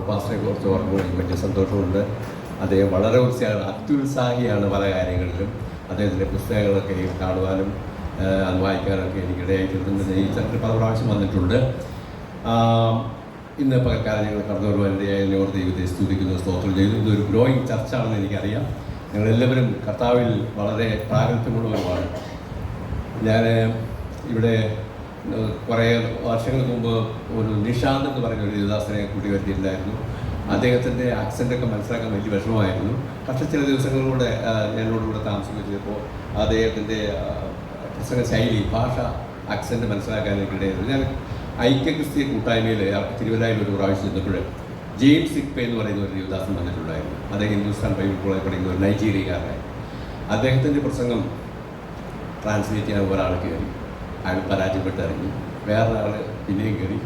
പാസ്റ്ററെ കുറിച്ച് ഓർക്കുമ്പോൾ എനിക്ക് വലിയ സന്തോഷമുണ്ട്. അദ്ദേഹം വളരെ ഉത്സാഹ അത്യുത്സാഹിയാണ് പല കാര്യങ്ങളിലും. അദ്ദേഹത്തിന്റെ പുസ്തകങ്ങളൊക്കെ കാണുവാനും ആ, അത് വായിക്കാനൊക്കെ എനിക്ക് ഇടയായിട്ടുണ്ട്. ഈ ചരിത്ര പല പ്രാവശ്യം വന്നിട്ടുണ്ട്. ഇന്ന് പകൽക്കാലം ഞങ്ങൾ കടന്നു വരുവാനിടയായി ഓർത്ത് ദൈവത്തെ സ്തുതിക്കുന്നു സ്തോത്രം ചെയ്തു ഇതൊരു ഗ്രോയിങ് ചർച്ചാണെന്ന് എനിക്കറിയാം. ഞങ്ങളെല്ലാവരും കർത്താവിൽ വളരെ പ്രാഗൽഭ്യമുള്ളവരുമാണ് ഞാൻ ഇവിടെ കുറേ വർഷങ്ങൾക്ക് മുമ്പ് ഒരു നിഷാന്ത് എന്ന് പറയുന്ന ഒരു ദേവദാസനെ കൂട്ടി വരുത്തിയിട്ടുണ്ടായിരുന്നു. അദ്ദേഹത്തിന്റെ ആക്സന്റൊക്കെ മനസ്സിലാക്കാൻ വലിയ വിഷമമായിരുന്നു. പക്ഷേ ചില ദിവസങ്ങളിലൂടെ എന്നോട് കൂടെ താമസിച്ചപ്പോൾ അദ്ദേഹത്തിന്റെ പ്രസംഗ ശൈലി ഭാഷ ആക്സന്റ് മനസ്സിലാക്കാനൊക്കെ ഇടയായിരുന്നു ഞാൻ ഐക്യ ക്രിസ്തീയ കൂട്ടായ്മയിൽ തിരുവല്ലയിൽ ഒരു പ്രാവശ്യം ചെന്നപ്പോൾ ജെയിംസ് സിക്പെ എന്ന് പറയുന്ന ഒരു ദേവദാസൻ വന്നിട്ടുണ്ടായിരുന്നു. അദ്ദേഹം ഹിന്ദുസ്ഥാൻ ബൈബിൾ കോളേജ് പഠിക്കുന്ന ഒരു നൈജീരിയക്കാരനായി അദ്ദേഹത്തിന്റെ പ്രസംഗം ട്രാൻസ്ലേറ്റ് ചെയ്യാൻ ഒരാൾ കയറി. അയാൾ പരാജയപ്പെട്ട് ഇറങ്ങി വേറൊരാൾ പിന്നെയും കയറി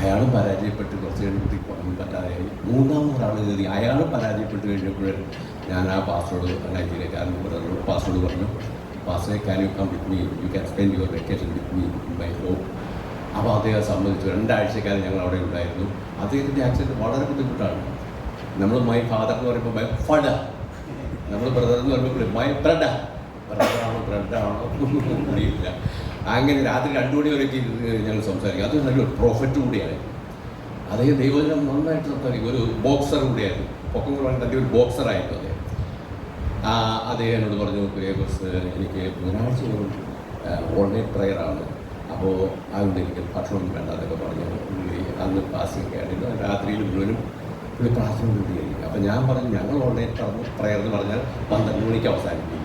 അയാളും പരാജയപ്പെട്ട് കുറച്ച് കഴിഞ്ഞിട്ട് പറ്റാതെയായി. മൂന്നാമത് ഒരാൾ കയറി അയാളും പരാജയപ്പെട്ട് കഴിഞ്ഞപ്പോൾ ഞാൻ ആ പാസ്വേഡ് നൈജീരിയക്കാരൻ പറഞ്ഞു പാസ്വേഡ് പറഞ്ഞു password can you come with me you can spend your vacation with me my home അപ്പോൾ അദ്ദേഹം സംബന്ധിച്ചു രണ്ടാഴ്ചക്കാലം ഞങ്ങൾ അവിടെ ഉണ്ടായിരുന്നു. അദ്ദേഹത്തിന്റെ ആക്സിഡന്റ് വളരെ ബുദ്ധിമുട്ടാണ്. നമ്മൾ മൈ ഫാദർ എന്ന് പറയുമ്പോൾ മൈ ഫഡ നമ്മൾ ബ്രദർ എന്ന് പറയുമ്പോൾ മൈ ബ്രഡ ബ്രദറാണോ ഒന്നും അറിയില്ല. അങ്ങനെ രാത്രി രണ്ടു മണി വരെ ഞങ്ങൾ സംസാരിക്കും. അത് നല്ലൊരു പ്രോഫറ്റ് കൂടിയാണ്. അദ്ദേഹം ദൈവജനം നന്നായിട്ട് സംസാരിക്കും. ഒരു ബോക്സർ കൂടിയായിരുന്നു. പൊക്കം കുറവാണ്. ഒരു ബോക്സറായിരുന്നു അദ്ദേഹം. ആ അദ്ദേഹം എന്നോട് പറഞ്ഞു കുര്യാക്കോസ് എനിക്ക് ബുധനാഴ്ച ഒരു ഓൺലൈൻ പ്രെയറാണ് അപ്പോൾ അതുകൊണ്ട് എനിക്ക് ഭക്ഷണം വേണ്ട എന്നൊക്കെ പറഞ്ഞു. പുള്ളി അന്ന് പാസിയൊക്കെ ആയിരുന്നു. രാത്രിയിൽ മുഴുവനും പുള്ളി പ്രാർത്ഥന കൊണ്ടിരിക്കും അപ്പോൾ ഞാൻ പറഞ്ഞു ഞങ്ങൾ ഓൺലൈൻ പ്രയർ എന്ന് പറഞ്ഞാൽ പന്ത്രണ്ട് മണിക്ക് അവസാനിപ്പിക്കും.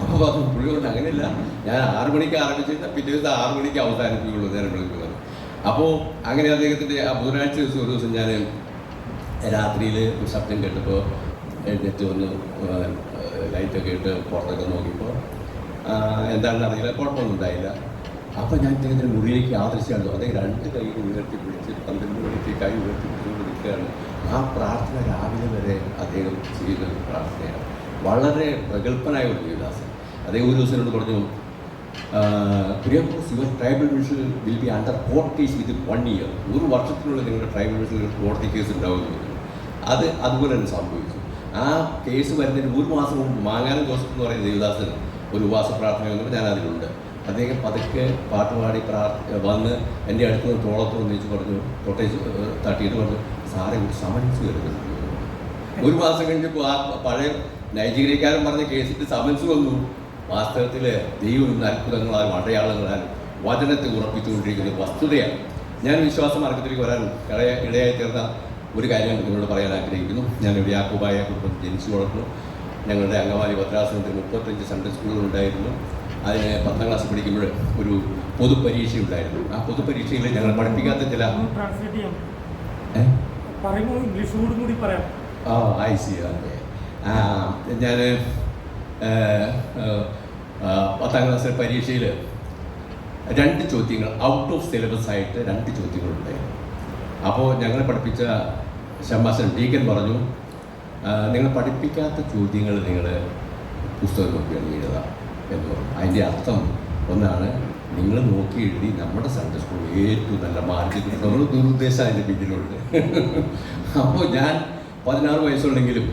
അപ്പോൾ പറഞ്ഞു പുള്ളി കൊണ്ട് അങ്ങനെയല്ല. ഞാൻ ആറ് മണിക്ക് ആരംഭിച്ചിരുന്ന പിറ്റേ ദിവസം ആറ് മണിക്ക് അവസാനിപ്പിക്കുള്ളൂ നേരം വിളിക്കുന്നത്. അപ്പോൾ അങ്ങനെ അദ്ദേഹത്തിന്റെ ആ ബുധനാഴ്ച ദിവസം ഒരു ദിവസം ഞാൻ രാത്രിയിൽ ഒരു ശബ്ദം കേട്ടപ്പോൾ എഴുന്നേറ്റ് വന്ന് ലൈറ്റൊക്കെ ഇട്ട് പുറത്തൊക്കെ നോക്കിയപ്പോൾ എന്താണെന്ന് അറിയില്ല കുഴപ്പമൊന്നും ഉണ്ടായില്ല. അപ്പോൾ ഞാൻ ഇദ്ദേഹത്തിന്റെ മുറിയിലേക്ക് ആദർശിച്ചു അദ്ദേഹം രണ്ട് കൈ ഉയർത്തി പിടിച്ച് പന്ത്രണ്ട് മണിക്ക് കൈ ഉയർത്തി പിടിച്ചുകൊണ്ട് നിൽക്കുകയാണ്. ആ പ്രാർത്ഥന രാവിലെ വരെ അദ്ദേഹം ചെയ്യുന്ന പ്രാർത്ഥനയാണ്. വളരെ പ്രഗത്ഭനായ ഒരു ദേവദാസൻ. അദ്ദേഹം ഒരു ദിവസം പറഞ്ഞു Kuriakose your tribal mission will be under court case with one year ഒരു വർഷത്തിനുള്ളിൽ നിങ്ങളുടെ ട്രൈബൽ മിഷനിൽ കോടതി കേസ് ഉണ്ടാവുമെന്ന് അത് അതുപോലെ തന്നെ സംഭവിച്ചു. ആ കേസ് വരുന്നതിന് ഒരു മാസം മുമ്പ് മാങ്ങാനം ജോസഫ് എന്ന് പറയുന്ന ദേവദാസൻ ഒരു ഉപവാസ പ്രാർത്ഥന വന്നപ്പോൾ ഞാൻ അതിലുണ്ട്. അദ്ദേഹം പതുക്കെ പാട്ടുപാടി പ്രാർത്ഥ വന്ന് എന്റെ അടുത്ത് നിന്ന് തോളത്തോളം വന്നിച്ച് പറഞ്ഞു കൊട്ടേജ് തട്ടിയിട്ട് പറഞ്ഞു സാറെ ഒരു സമൻസ് വരുന്നുണ്ട്. ഒരു മാസം കഴിഞ്ഞപ്പോൾ ആ പഴയ നൈജീരിയക്കാരൻ പറഞ്ഞ കേസിട്ട് സമൻസ് വന്നു. വാസ്തവത്തിൽ ദൈവം ഇന്ന് അത്ഭുതങ്ങളാലും അടയാളങ്ങളാലും വചനത്തെ ഉറപ്പിച്ചുകൊണ്ടിരിക്കുന്ന വസ്തുതയാണ്. ഞാൻ വിശ്വാസം മാർഗത്തിലേക്ക് വരാൻ ഇടയ ഇടയായി തീർന്ന ഒരു കാര്യം നിങ്ങളോട് പറയാൻ ആഗ്രഹിക്കുന്നു. ഞാൻ ഒരു യാക്കോബായ കുടുംബം ജനിച്ചു വളർന്നു. ഞങ്ങളുടെ അംഗവാദി ഭദ്രാസനത്തിൽ മുപ്പത്തഞ്ച് സൺഡേ സ്കൂളുകൾ ഉണ്ടായിരുന്നു. അതിന് പത്താം ക്ലാസ് പഠിക്കുമ്പോൾ ഒരു പൊതുപരീക്ഷ ഉണ്ടായിരുന്നു ആ പൊതുപരീക്ഷയിൽ ഞങ്ങൾ പഠിപ്പിക്കാത്ത ചില ആ ഐ സി ഓക്കെ ഞാൻ പത്താം ക്ലാസ് പരീക്ഷയിൽ രണ്ട് ചോദ്യങ്ങൾ ഔട്ട് ഓഫ് സിലബസ് ആയിട്ട് രണ്ട് ചോദ്യങ്ങളുണ്ടായിരുന്നു. അപ്പോൾ ഞങ്ങളെ പഠിപ്പിച്ച ശമ്മാസൻ ഡീക്കൻ പറഞ്ഞു നിങ്ങൾ പഠിപ്പിക്കാത്ത ചോദ്യങ്ങൾ നിങ്ങൾ പുസ്തകം നോക്കിയാണ് എഴുതുക എന്ന് പറഞ്ഞു. അതിന്റെ അർത്ഥം ഒന്നാണ് നിങ്ങൾ നോക്കി എഴുതി നമ്മുടെ സൺഡേ സ്കൂൾ ഏറ്റവും നല്ല മാർക്ക് നമ്മൾ ദുരുദ്ദേശം അതിന്റെ പിന്നിലുണ്ട്. അപ്പോൾ ഞാൻ പതിനാറ് വയസ്സുണ്ടെങ്കിലും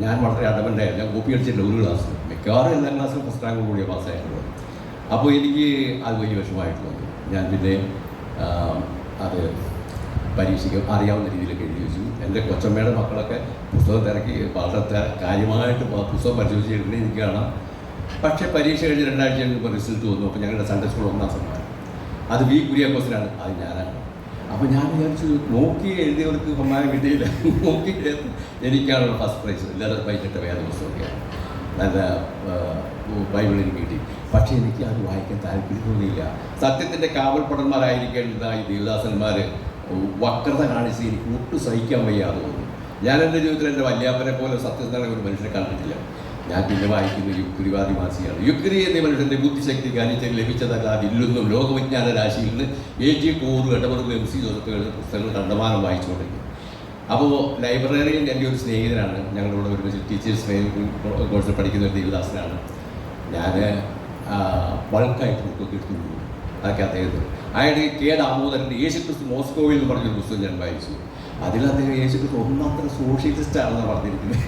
ഞാൻ വളരെ അടവന്റായിരുന്നു ഞാൻ കോപ്പി അടിച്ചില്ല ഒരു ക്ലാസ് മിക്കവാറും എല്ലാ ക്ലാസ്സിലും ഫസ്റ്റ് റാങ്ക് കൂടിയ പാസ്സായിട്ടുള്ളത് അപ്പോൾ എനിക്ക് അത് വലിയ വിഷമമായിട്ട് തോന്നി ഞാൻ പിന്നെ അത് പരീക്ഷയ്ക്ക് അറിയാവുന്ന രീതിയിലൊക്കെ എഴുതി വെച്ചു. എന്റെ കൊച്ചമ്മയുടെ മക്കളൊക്കെ പുസ്തകം തിരക്കി വളരെ ത- കാര്യമായിട്ട് പുസ്തകം പരിശോധിച്ച് എഴുതി എനിക്ക് കാണാം പക്ഷേ പരീക്ഷ കഴിഞ്ഞ് രണ്ടാഴ്ച കഴിഞ്ഞപ്പോൾ റിസൾട്ട് വന്നു. അപ്പോൾ ഞങ്ങളുടെ സൺഡേ സ്കൂൾ ഒന്നാം സമ്മാനം. അത് വി കുര്യാക്കോസിനാണ് അത് ഞാനാണ്. അപ്പോൾ ഞാൻ വിചാരിച്ചു നോക്കി എഴുതിയവർക്ക് സമ്മാനം കിട്ടിയില്ല. നോക്കി എനിക്കാണല്ലോ ഫസ്റ്റ് പ്രൈസ് ലെതർ വേറെ പുസ്തകമൊക്കെയാണ് നല്ല ബൈബിൾ എനിക്ക് കിട്ടി. പക്ഷേ എനിക്ക് അത് വായിക്കാൻ താല്പര്യം തോന്നിയില്ല. സത്യത്തിന്റെ കാവൽപ്പടന്മാരായിരിക്കേണ്ട ഈ ദേവദാസന്മാർ വക്രത കാണിച്ച് എനിക്ക് ഒട്ടും സഹിക്കാൻ വയ്യാതെ തോന്നി. ഞാൻ എന്റെ ജീവിതത്തിൽ എന്റെ വല്യാപ്പനെ പോലെ സത്യസന്ധനായ ഒരു മനുഷ്യനെ കണ്ടിട്ടില്ല. ഞാൻ പിന്നെ വായിക്കുന്ന യുക്തിവാദി മാസികയാണ്. യുക്തി എന്ന മനുഷ്യന്റെ ബുദ്ധിശക്തി കാണിച്ച് ലഭിച്ചതല്ല ഇല്ലെന്നും ലോകവിജ്ഞാന രാശിയിൽ നിന്ന് ജി കൂറ് ഇടപെടുന്ന എം സി ജോസഫ് പുസ്തകങ്ങൾ കണ്ടമാനം വായിച്ചുകൊണ്ടിരിക്കും അപ്പോൾ ലൈബ്രറിയിൽ എന്റെ ഒരു സ്നേഹിതനാണ്. ഞങ്ങളുടെ ഒരു ടീച്ചേഴ്സ് ട്രെയിനിങ് കോഴ്സിൽ പഠിക്കുന്ന ഒരു ദേവദാസനാണ്. ഞാൻ ബൾക്കായിട്ട് ബുക്കൊക്കെ എടുത്തു അതൊക്കെ അദ്ദേഹത്തിന്. അയാളുടെ കെ ദാമോദരന്റെ യേശുക്രിസ്തു മോസ്കോവിൽ എന്ന് പറഞ്ഞൊരു പുസ്തകം ഞാൻ വായിച്ചു. അതിൽ അദ്ദേഹം യേശുക്രിസ്തു ഒന്നാമത്തെ സോഷ്യലിസ്റ്റ് ആണെന്ന് പറഞ്ഞിരിക്കുന്നത്.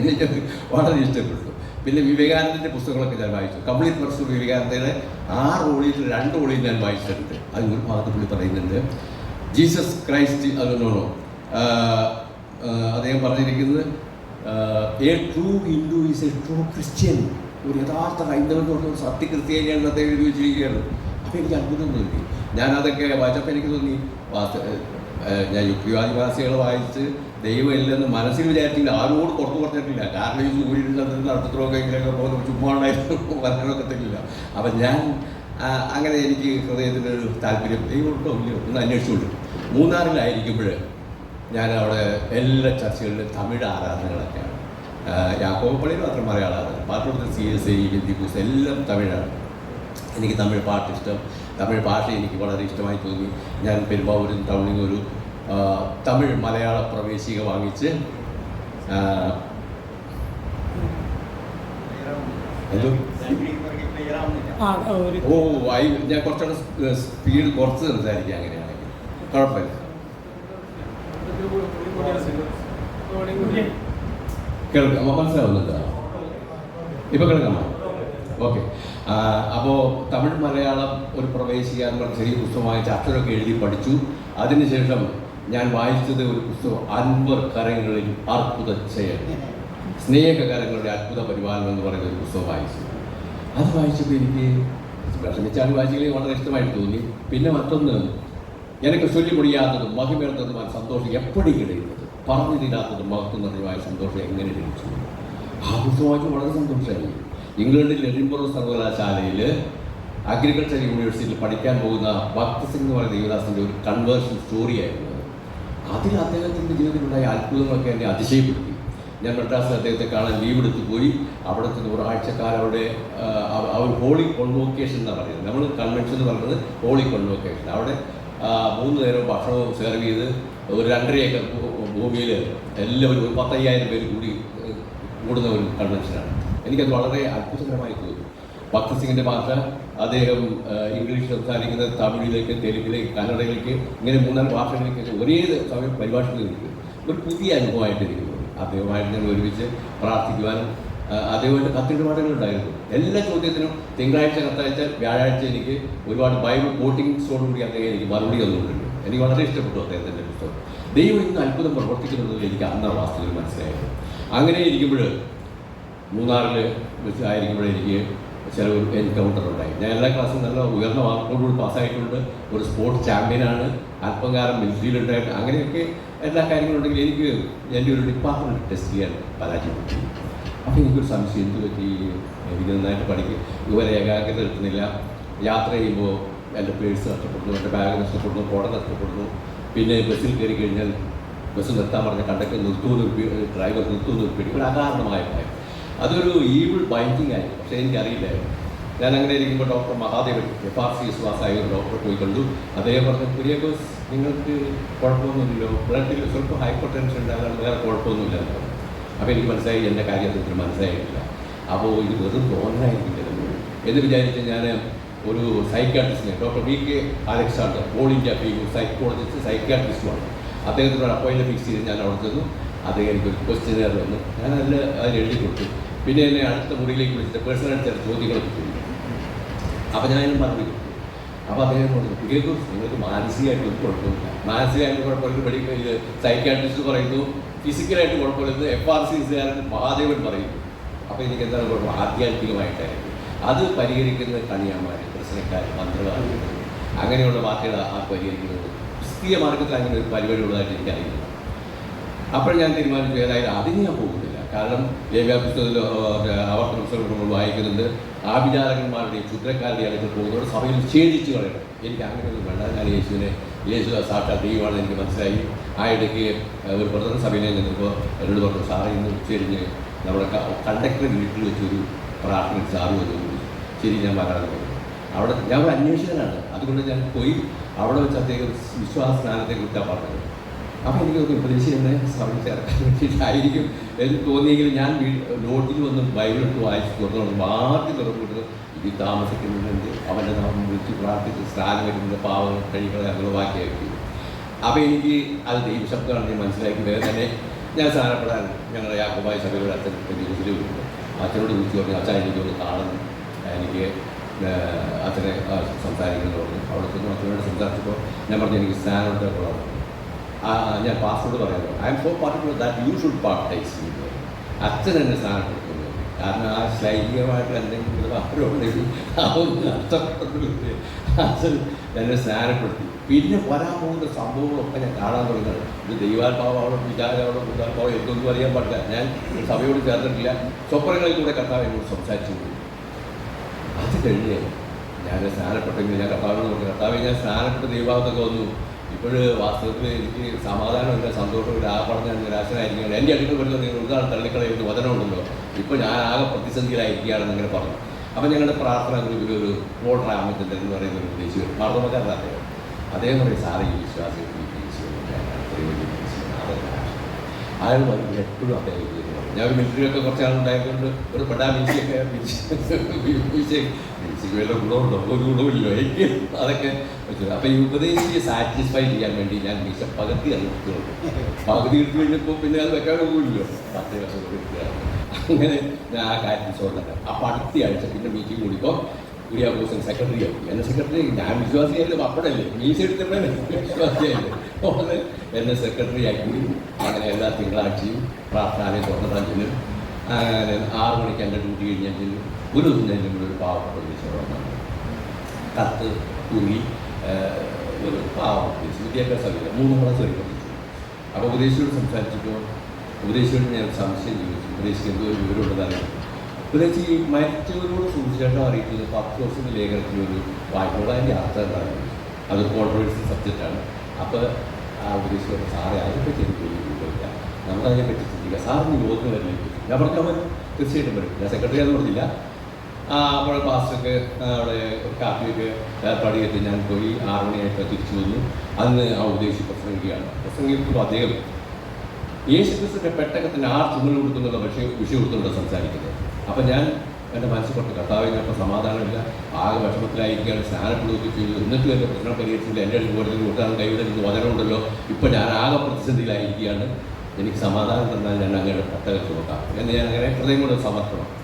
എനിക്കത് വളരെ ഇഷ്ടപ്പെട്ടു. പിന്നെ വിവേകാനന്ദന്റെ പുസ്തകങ്ങളൊക്കെ ഞാൻ വായിച്ചു. കംപ്ലീറ്റ് വർഷം വിവേകാനന്ദയുടെ ആറ് ഓളിയിൽ രണ്ട് ഓളിയിൽ ഞാൻ വായിച്ചിട്ടുണ്ട്. അത് ഒരു ഭാഗത്ത് പുള്ളി പറയുന്നുണ്ട്. ജീസസ് ക്രൈസ്റ്റ് അതിനോണോ അദ്ദേഹം പറഞ്ഞിരിക്കുന്നത് a true Hindu is a true Christian ഒരു യഥാർത്ഥ ഹൈന്ദവൻ എന്ന് പറഞ്ഞ ഒരു സത്യക്രിസ്ത്യാനിയാണ് അദ്ദേഹം എഴുതി വെച്ചിരിക്കുകയാണ്. അപ്പോൾ എനിക്ക് അത്ഭുതം തോന്നി. ഞാനതൊക്കെ വായിച്ചപ്പോൾ എനിക്ക് തോന്നി ഞാൻ യുക്തിവാദിവാസികൾ വായിച്ച് ദൈവം ഇല്ലെന്ന് മനസ്സിൽ വിചാരിച്ചില്ല. ആരോട് പുറത്തു പറഞ്ഞിട്ടില്ല. കാരണം ഈ ചന്ദ്രൻ നക്ഷത്രമൊക്കെ ഇങ്ങനെയൊക്കെ പോകുന്ന ചുമ്മാ ഉണ്ടായിരുന്നു പറയാനൊക്കത്തില്ല അപ്പം ഞാൻ അങ്ങനെ എനിക്ക് ഹൃദയത്തിന്റെ ഒരു താല്പര്യം ദൈവം ഉണ്ടോ ഇല്ലയോ ഒന്ന് അന്വേഷിച്ചുകൊണ്ട് മൂന്നാറിലായിരിക്കുമ്പോൾ ഞാൻ അവിടെ എല്ലാ ചർച്ചകളിലും തമിഴ് ആരാധനകളൊക്കെയാണ്. യാക്കോബ് യാക്കോബ പള്ളിയിൽ മാത്രം മലയാള ആരാധന. പാട്ടുകൊടുത്ത സി എസ് ഐ ഹിന്ദിക്കൂസ് എല്ലാം തമിഴാണ്. എനിക്ക് തമിഴ് പാട്ട് ഇഷ്ടം. തമിഴ് ഭാഷ എനിക്ക് വളരെ ഇഷ്ടമായി തോന്നി. ഞാൻ പെരുമ്പാവൂരിൽ ടൗണിൽ ഒരു തമിഴ് മലയാള പ്രവേശിക വാങ്ങിച്ച് ഓ ആയി ഞാൻ കുറച്ചുകൂടെ സ്പീഡ് കുറച്ച് സംസാരിക്കാം അങ്ങനെയാണെങ്കിൽ. കുഴപ്പമില്ല. കേൾക്കാം മനസ്സിലാവുന്നുണ്ടോ? ഇപ്പൊ കേൾക്കാമോ? ഓക്കെ അപ്പോൾ തമിഴ് മലയാളം ഒരു പ്രവേശിക എന്ന് പറഞ്ഞ ചെറിയ പുസ്തകം വായിച്ച് അക്ഷരമൊക്കെ എഴുതി പഠിച്ചു. അതിനുശേഷം ഞാൻ വായിച്ചത് ഒരു പുസ്തകം അൻപർ കരങ്ങളിൽ അർബുദ ചെയ്യൽ സ്നേഹകരങ്ങളുടെ അത്ഭുത പരിപാലനം എന്ന് പറയുന്ന ഒരു പുസ്തകം വായിച്ചു. അത് വായിച്ചപ്പോൾ എനിക്ക് വിഷമിച്ചാൽ വായിച്ചെങ്കിൽ വളരെ ഇഷ്ടമായിട്ട് തോന്നി. പിന്നെ മറ്റൊന്ന് എനിക്ക് ചൊല്ലി മഹിമേർന്നതുമായ സന്തോഷം എപ്പോഴും കിടയുന്നത് പറഞ്ഞു തീരാത്തതും മഹത്വം നിറഞ്ഞമായ സന്തോഷം എങ്ങനെ ലഭിച്ചു? ആ പുസ്തകം വളരെ സന്തോഷമായി. ഇംഗ്ലണ്ടിൽ എഡിൻബറോ സർവകലാശാലയിൽ അഗ്രികൾച്ചർ യൂണിവേഴ്സിറ്റിയിൽ പഠിക്കാൻ പോകുന്ന ഭക്ത് സിംഗ് എന്ന് പറയുന്ന ദേവദാസിന്റെ ഒരു കൺവേർഷൻ സ്റ്റോറിയായിരുന്നു അത്. അതിൽ അദ്ദേഹത്തിന്റെ ജീവിതത്തിലുണ്ടായ അത്ഭുതങ്ങളൊക്കെ എന്നെ അതിശയപ്പെടുത്തി. ഞാൻ മദ്രാസിൽ അദ്ദേഹത്തെ കാണാൻ ലീവ് എടുത്ത് പോയി. ഒരാഴ്ചക്കാലം അവിടെ ആ, അവ- അവർ ഹോളി കോൺവോക്കേഷൻ എന്നാണ് പറയുന്നത്. നമ്മൾ കൺവെൻഷൻ എന്ന് പറയുന്നത് ഹോളി കോൺവോക്കേഷൻ അവിടെ മൂന്ന് നേരം ഭക്ഷണവും സെർവ് ചെയ്ത് ഒരു രണ്ടര ഏക്കർ ഭൂമിയിൽ എല്ലാവരും ഒരു പത്തയ്യായിരം പേര് കൂടി കൂടുന്ന ഒരു കൺവെൻഷനാണ് എനിക്കത് വളരെ അത്ഭുതകരമായി തോന്നി ഭക്ത സിംഗിന്റെ മാത്രം അദ്ദേഹം ഇംഗ്ലീഷ് സംസാരിക്കുന്നത് തമിഴിലേക്ക് തെലുങ്കിലേക്ക് കന്നഡയിലേക്ക് ഇങ്ങനെ മൂന്നാൽ ഭാഷകളിലേക്ക് ഒരേ സമയം പരിഭാഷകളിലേക്ക് ഒരു പുതിയ അനുഭവമായിട്ട് എനിക്ക് തോന്നി അദ്ദേഹമായിട്ട് ഞങ്ങൾ ഒരുമിച്ച് പ്രാർത്ഥിക്കുവാനും അദ്ദേഹമായിട്ട് കത്തിടപാടുകളുണ്ടായിരുന്നു എല്ലാ ചോദ്യത്തിനും തിങ്കളാഴ്ച കത്തയച്ച വ്യാഴാഴ്ച എനിക്ക് ഒരുപാട് ബൈബിൾ കോട്ടിങ്സോടുകൂടി അദ്ദേഹം എനിക്ക് മറുപടി തന്നുകൊണ്ടിരുന്നു. എനിക്ക് വളരെ ഇഷ്ടപ്പെട്ടു അദ്ദേഹത്തിന്റെ പുസ്തകം. ദൈവം ഇന്ന് അത്ഭുതം പ്രവർത്തിക്കുന്നത് എനിക്ക് അന്നാ വാസ്തുവിൽ മനസ്സിലായത് അങ്ങനെ ഇരിക്കുമ്പോൾ മൂന്നാറിൽ വെച്ച് ആയിരിക്കുമ്പോൾ എനിക്ക് ചില ഒരു എൻകൗണ്ടർ ഉണ്ടായി. ഞാൻ എല്ലാ ക്ലാസ്സും നല്ല ഉയർന്ന മാർക്കോടുകൂടി പാസ്സായിട്ടുണ്ട് ഒരു സ്പോർട്സ് ചാമ്പ്യനാണ് അല്പം കാലം മിലിറ്ററിയിലുണ്ടായിട്ട് അങ്ങനെയൊക്കെ എല്ലാ കാര്യങ്ങളുണ്ടെങ്കിൽ എനിക്ക് എന്റെ ഒരു ഡിപ്പാർട്ട്മെന്റ് ടെസ്റ്റ് ചെയ്യാൻ പരാജയപ്പെട്ടു. അപ്പോൾ എനിക്കൊരു സംശയം എന്ത് പറ്റി? എനിക്ക് നന്നായിട്ട് പഠിക്കും ഇതുവരെ ഏകാഗ്രത കിട്ടുന്നില്ല യാത്ര ചെയ്യുമ്പോൾ എന്റെ പേഴ്സ് നഷ്ടപ്പെടുന്നു എന്റെ ബാഗ് നഷ്ടപ്പെടുന്നു കോട നഷ്ടപ്പെടുന്നു. പിന്നെ ബസ്സിൽ കയറി കഴിഞ്ഞാൽ ബസ് നിർത്താൻ പറഞ്ഞ കണ്ടക്ടർ നിർത്തുമെന്ന് ഡ്രൈവർ നിർത്തുമെന്ന് പേടി. ഒരു അകാരണമായ ഭയം. അതൊരു ഈവിൾ ബൈൻഡിങ് ആയിരുന്നു. പക്ഷേ എനിക്കറിയില്ലായിരുന്നു. ഞാൻ അങ്ങനെ ഇരിക്കുമ്പോൾ doctor Mahadevan F R C പാസ്സായ ഒരു ഡോക്ടറെ പോയി കണ്ടു. അദ്ദേഹം പറഞ്ഞു കുര്യാക്കോസ് നിങ്ങൾക്ക് കുഴപ്പമൊന്നുമില്ലല്ലോ. ബ്ലഡിൽ സ്വല്പം ഹൈപ്പർ ടെൻഷൻ ഉണ്ടാകാൻ വേറെ കുഴപ്പമൊന്നുമില്ല. അപ്പോൾ എനിക്ക് മനസ്സിലായി എന്റെ കാര്യം അത്ര മനസ്സിലായിട്ടില്ല. അപ്പോൾ ഇത് വെറും തോന്നലായിരിക്കില്ല എന്ന് വിചാരിച്ച് ഞാൻ ഒരു സൈക്കാട്രിസ്റ്റിനെ doctor V K Alexander all India female psychologist സൈക്കാട്രിസ്റ്റുമാണ് അദ്ദേഹത്തിനോട് അപ്പോയിൻമെന്റ് ഫിക്സ് ചെയ്ത് ഞാൻ അവിടെ ചെന്നു. അദ്ദേഹം എനിക്കൊരു ക്വസ്റ്റ്യൻ വന്നു ഞാൻ അതിൽ അതിൽ എഴുതി കൊടുത്തു. പിന്നെ എന്നെ അടുത്ത മുറിയിലേക്ക് വിളിച്ചിട്ട് പേഴ്സണൽ ചില ചോദ്യങ്ങളൊക്കെ ചോദിച്ചു അപ്പോൾ ഞാൻ അതിന് മറുപടി കൊടുത്തു. അപ്പോൾ അദ്ദേഹം പറഞ്ഞു കുട്ടികൾക്ക് നിങ്ങൾക്ക് മാനസികമായിട്ട് കുഴപ്പമില്ല. മാനസികമായിട്ട് കുഴപ്പമില്ല മെഡിക്കൽ ഇത് സൈക്കാട്രിസ്റ്റ് പറയുന്നു. ഫിസിക്കലായിട്ട് കുഴപ്പമില്ലെന്ന് എഫ് ആർ സി സികാരൻ മഹാദേവൻ പറയുന്നു. അപ്പോൾ എനിക്ക് എന്താണ് കുഴപ്പം? ആധ്യാത്മികമായിട്ടായിരുന്നു അത് പരിഹരിക്കുന്ന കണിയാമാർ പ്രശ്നക്കാർ മന്ത്രവാദികൾ അങ്ങനെയുള്ള വാർത്തകൾ ആ പരിഹരിക്കുന്നത് ക്രിസ്തീയ മാർഗത്തിൽ അങ്ങനെ ഒരു പരിപാടി ഉള്ളതായിട്ട് എനിക്കറിയില്ല. അപ്പോൾ ഞാൻ തീരുമാനിച്ചു ഏതായാലും അതിന് ഞാൻ പോകുന്നില്ല. കാരണം ലേവ്യ പുസ്തകത്തിൽ ആവർത്തന പുസ്തകങ്ങൾ നമ്മൾ വായിക്കുന്നുണ്ട്. ആഭിചാരകന്മാരുടെയും ക്ഷുദ്രക്കാരുടെയും അടുത്ത് പോകുന്നവർ സഭയിൽ ഛേദിച്ചു കളയണം. എനിക്ക് അങ്ങനെ ഒന്നും വേണ്ട ഞാൻ യേശുവിനെ യേശു സാക്ഷാ ദൈവമാണെന്ന് എനിക്ക് മനസ്സിലായി. ആ ഇടയ്ക്ക് ഒരു പ്രധാന സഭയിൽ നിന്നപ്പോൾ എന്നോട് പറഞ്ഞു സാറേ ഇന്ന് ഉച്ചരിഞ്ഞ് നമ്മുടെ കണ്ടക്ടർ വീട്ടിൽ വെച്ചൊരു പ്രാർത്ഥന സാറ് വന്നു ശരി ഞാൻ വരാതെ പറഞ്ഞു. അവിടെ ഞാൻ ഒരു അന്വേഷകനാണ്. അതുകൊണ്ട് ഞാൻ പോയി അവിടെ വെച്ച് അദ്ദേഹം വിശ്വാസ സ്നാനത്തെ കുറിച്ചാണ് പറഞ്ഞത്. അപ്പോൾ എനിക്ക് തോന്നി ഉപദേശി എന്നെ സഭയിൽ എനിക്ക് തോന്നിയെങ്കിൽ ഞാൻ നോട്ടിൽ വന്ന് ബൈബിൾ എടുത്ത് വായിച്ച് തുറന്നു ആദ്യം തുറന്നിട്ട് ഇത് താമസിക്കുന്നുണ്ട് അവന്റെ നാമം വിളിച്ച് പ്രാർത്ഥിച്ച് സ്നാനം വരുന്നത് പാവങ്ങൾ കഴികളെ അങ്ങനെ വാക്കിയാക്കി അപ്പോൾ എനിക്ക് അത് ദൈവശബ്ദമാണെന്ന് ഞാൻ മനസ്സിലാക്കി. വേറെ തന്നെ ഞാൻ സ്നാനപ്പെടാൻ ഞങ്ങളുടെ യാക്കോബായ സഭയുടെ അച്ഛൻ ദിവസത്തിൽ വിളിക്കുന്നു. അച്ഛനോട് വിളിച്ചു പറഞ്ഞു അച്ഛൻ എനിക്കൊന്ന് കാണുന്നു എനിക്ക് അച്ഛനെ സംസാരിക്കുന്നു അവിടെ ചെന്ന് അച്ഛനോട് സംസാരിച്ചപ്പോൾ ഞാൻ പറഞ്ഞു എനിക്ക് സ്നാനം എടുത്തോളാം ആ, ഞാൻ പാസ്വേഡ് പറയുന്നത് I am so particular that you should practise ചെയ്യുന്നത് അച്ഛൻ എന്നെ സ്ഥാനം കൊടുക്കുന്നു കാരണം ആ ശൈലികമായിട്ടുള്ള എന്തെങ്കിലും അവരുണ്ടെങ്കിൽ അതൊന്നും നഷ്ടപ്പെടുന്നില്ല അച്ഛൻ എന്നെ സ്നാനപ്പെടുത്തി പിന്നെ വരാൻ പോകുന്ന സംഭവങ്ങളൊക്കെ ഞാൻ കാണാൻ തുടങ്ങുന്നത് ഇത് ദൈവാത്മാവാണോ വിചാരമാണോ ബുദ്ധാത്മാവോ എന്തൊന്നും അറിയാൻ പാടില്ല. ഞാൻ സഭയോട് ചേർന്നിട്ടില്ല. സ്വപ്നങ്ങളിൽ കൂടെ കർത്താവ് എന്നോട് സംസാരിച്ചു അത് കഴിഞ്ഞ് ഞാൻ സ്നാനപ്പെട്ടെങ്കിൽ ഞാൻ കർത്താവിനോട് കർത്താവ് ഞാൻ സ്നാനപ്പെട്ട ദൈവാവത്തൊക്കെ വന്നു. ഇപ്പോൾ വാസ്തവത്തിൽ എനിക്ക് സമാധാനമില്ല സന്തോഷമില്ല ആ പറഞ്ഞ ഞാൻ നിരാശനായിരിക്കുകയാണ്. എന്റെ അടുത്ത് വരുന്ന നിങ്ങൾ ഒരുപാട് തള്ളിക്കളയുന്ന വചനമുണ്ടല്ലോ. ഇപ്പോൾ ഞാൻ ആകെ പ്രതിസന്ധിയിലായിരിക്കുകയാണെന്ന് ഇങ്ങനെ പറഞ്ഞു. അപ്പം ഞങ്ങളുടെ പ്രാർത്ഥന ഗ്രൂപ്പിൽ ഒരു പോൾ രാമചന്ദ്രൻ എന്ന് പറയുന്ന ഒരു ഉദ്ദേശിച്ചു മാർദ്ദവക്കാരൻ അദ്ദേഹം. അദ്ദേഹം പറയും സാറേ വിശ്വാസം ഈ അയാൾ പറഞ്ഞു എപ്പോഴും അദ്ദേഹം ഞാൻ മിലിറ്ററിയൊക്കെ കുറച്ച് ആളുണ്ടായതുകൊണ്ട് ഒരു പെടാ മീശയ്ക്ക് വല്ല ഗുണമുണ്ടോ? ഒരു ഗുണമില്ലോ എനിക്ക് അതൊക്കെ പറ്റില്ല അപ്പോൾ ഈ ഉപദേശിയെ സാറ്റിസ്ഫൈ ചെയ്യാൻ വേണ്ടി ഞാൻ മീശ പകുതി എടുത്തുള്ളൂ പകുതി എടുത്തു കഴിഞ്ഞപ്പോൾ പിന്നെ അത് വെക്കാൻ പോകില്ലോ പത്ത് വർഷം അങ്ങനെ ഞാൻ ആ കാര്യം ചോദിച്ചത് അപ്പോൾ അടുത്ത ആഴ്ച പിന്നെ മീറ്റിംഗ് കൂടിയപ്പോൾ കുര്യാഘോഷൻ സെക്രട്ടറി ആവും എന്നെ സെക്രട്ടറി ഞാൻ വിശ്വാസിയായിരുന്നു. അപ്പോഴല്ലേ? മീശ എടുത്തിട്ടേ വിശ്വാസിയായിരുന്നു. അപ്പോൾ എന്നെ സെക്രട്ടറി ആക്കി അങ്ങനെ എല്ലാ തിങ്കളാഴ്ചയും പ്രാർത്ഥനയും തുറന്നതാണ് ചെല്ലും അങ്ങനെ ആറ് മണിക്ക് എന്റെ ഡ്യൂട്ടി കഴിഞ്ഞാൽ ചെല്ലും ഒരു ദിവസം ചെല്ലുമ്പോൾ ഒരു പാവപ്പെട്ട ഉദ്ദേശം കത്ത് തുണി ഒരു പാവപ്പെട്ട ഉദ്ദേശം വിദ്യാഭ്യാസമില്ല മൂന്ന് പ്രാവശ്യം വരെ പഠിച്ചു. അപ്പോൾ ഉപദേശിയോട് സംസാരിച്ചപ്പോൾ ഉപദേശിയോട് ഞാൻ ഒരു സംശയം ചോദിച്ചു. ഉപദേശിക്ക് എന്തോ ഒരു വിവരമുള്ളതാണ് ഉപദേശി ഈ മരിച്ചവരോട് സുവിശേഷം അറിയിക്കുന്നത് പത്ത് വർഷത്തെ ലേഖനത്തിൽ ഒരു വായ്പകൾ അതിന്റെ അർത്ഥം എന്താണ് അത് കോൺട്രവേഴ്സി സബ്ജക്റ്റാണ് അപ്പോൾ ആ ഉപദേശിയോട് സാറേ അതിനെപ്പറ്റി എനിക്ക് ഒരു വിവരമില്ല നമുക്കതിനെപ്പറ്റി ചിന്തിക്കുക സാറിന് യോഗത്തിന് വരില്ല? ഞാൻ പറഞ്ഞു അവൻ തീർച്ചയായിട്ടും വരും. ഞാൻ സെക്രട്ടറി ആണെന്ന് പറഞ്ഞില്ല. ആ അപ്പോൾ പാസ്റ്റർക്ക് അവിടെ കാപ്പിയൊക്കെ ഏർപ്പാടി ചെയ്തിട്ട് ഞാൻ പോയി ആറ് മണിയായിട്ട് തിരിച്ചു വന്നു. അന്ന് ആ ഉദ്ദേശി പ്രസംഗിക്കുകയാണ്. പ്രസംഗിക്കുമ്പോൾ അദ്ദേഹം യേശു ക്രിസ്തുവിന്റെ പെട്ടകത്തിന് ആർ ചുമൽ കൊടുക്കുന്നുള്ള പക്ഷേ വിഷയം കൊടുത്തുകൊണ്ട് സംസാരിക്കുന്നത്. അപ്പം ഞാൻ എന്റെ മനസ്സിൽ പെട്ട അപ്പം സമാധാനമില്ല. ആകെ വിഷമത്തിലായിരിക്കുകയാണ്. സ്നാനപ്പെടുകയൊക്കെ ചെയ്തു. എന്നിട്ടും എന്റെ പ്രശ്നം പരിഹരിച്ചില്ല എന്റെ അടുത്ത് കൂടുതൽ കൂട്ടാൻ കൈവിടുന്ന വചനമുണ്ടല്ലോ ഇപ്പം ഞാൻ ആകെ പ്രതിസന്ധിയിലായിരിക്കുകയാണ്. എനിക്ക് സമാധാനം തന്നാൽ ഞാൻ അങ്ങനെ പെട്ടകത്ത് നോക്കാം. എന്ന് ഞാൻ അങ്ങനെ ഹൃദയം കൊണ്ട് സമർപ്പണം.